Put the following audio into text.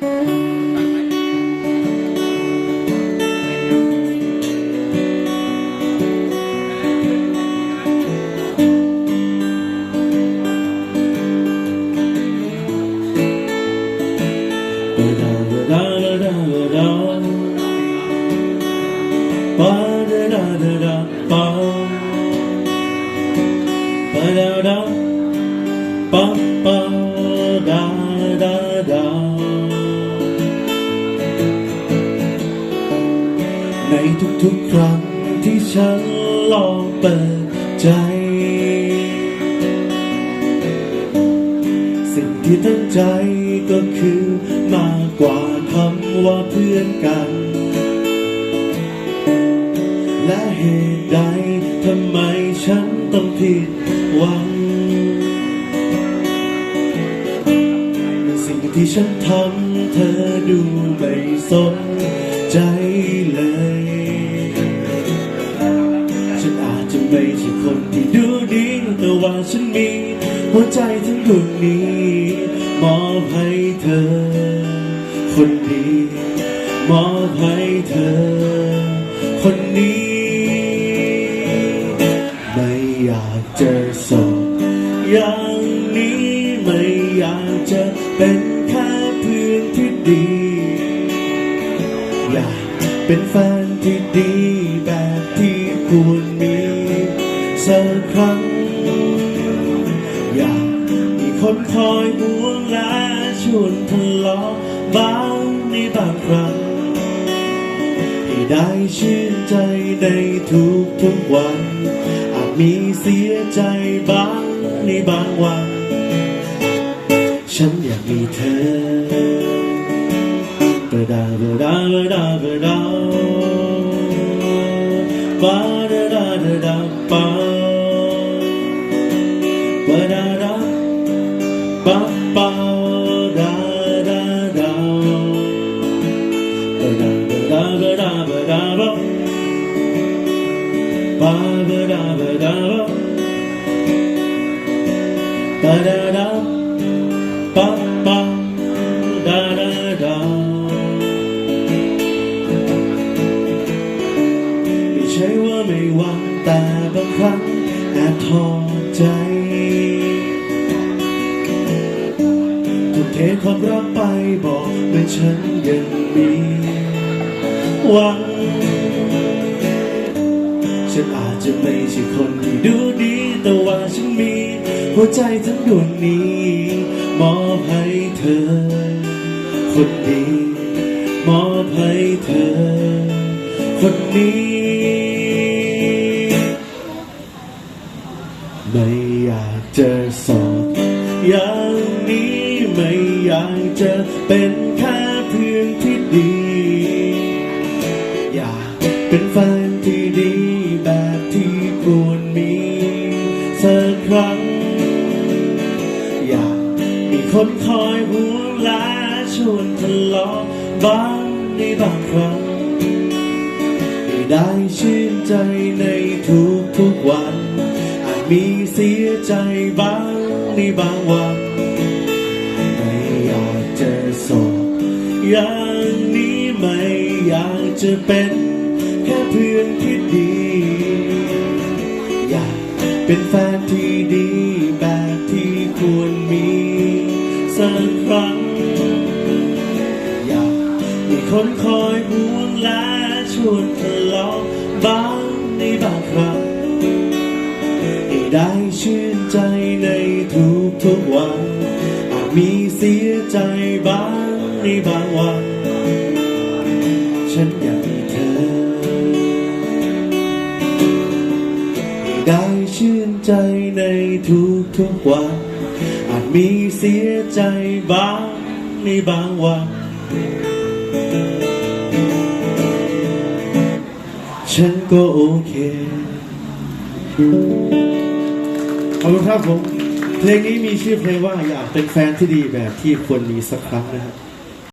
ใทุกๆครั้งที่ฉันลองเปิดใจ สิ่งที่ตั้งใจก็คือมากกว่าคำว่าเพื่อนกัน และเหตุใดทำไมฉันต้องผิดหวังสิ่งที่ฉันทำเธอดูไม่สนใจ ฉันมีหัวใจทั้งดวงนี้มอบให้เธอ คนดีมอบให้เธอ คนนี้ ไม่อยากเจอศพอย่างนี้ไม่อยากจะเป็นแค่เพื่อนที่ดี อยากเป็นแฟนที่ดีแบบที่ควรมีสักครั้ง อยากมีคนคอยห่วงและชวนทะเลาะบ้างในบางครั้งให้ได้ชื่นใจในทุกทุกวัน อาจมีเสียใจบ้างในบางวัน ฉันอยากมีเธอเบดาเบดาเบดาเบดาบาดาดาดาดาบาบาดาดาบาดาดาดาเบดา เบดาเบดาเบดาบาบาเบดาเบดาบาดาดา ba ba da da ทุ่มเทความรักไปบอกเมื่อฉันยังมีหวังฉันอาจจะไม่ใช่คนที่ดูดี แต่ว่าฉันมี หัวใจทั้งดวงนี้มอบให้เธอ คนดีมอบให้เธอ คนนี้ ไม่อยากจะสอบอย่างนี้ไม่ อยากจะเป็นแค่เพื่อนที่ดี อยากเป็นแฟนที่ดีแบบที่ควรมีสักครั้ง อยากมีคนคอยห่วและชวนทะเลาะบ้างในบางครั้งได้ชื่นใจในทุกทุกๆวัน อาจมีเสียใจบ้างในบางวัน อย่างนี้ไม่อยากจะเป็นแค่เพื่อนที่ดี อยากเป็นแฟนที่ดีแบบที่ควรมีสักครั้ง อยากมีคนคอยห่วงและชวนทะเลาะบ้างในบางครั้งให้ได้ชื่นใจในทุกทุกๆวันอาจมีเสียใจบ้าง ในบางวัน ฉันอยากมีเธอได้ชื่นใจในทุกทุกๆวัน อาจมีเสียใจบ้างในบางวัน ฉันก็โอเค ขอบคุณครับผม เพลงนี้มีชื่อเพลงว่าอยากเป็นแฟนที่ดีแบบที่ควรมีสักครั้งนะครับ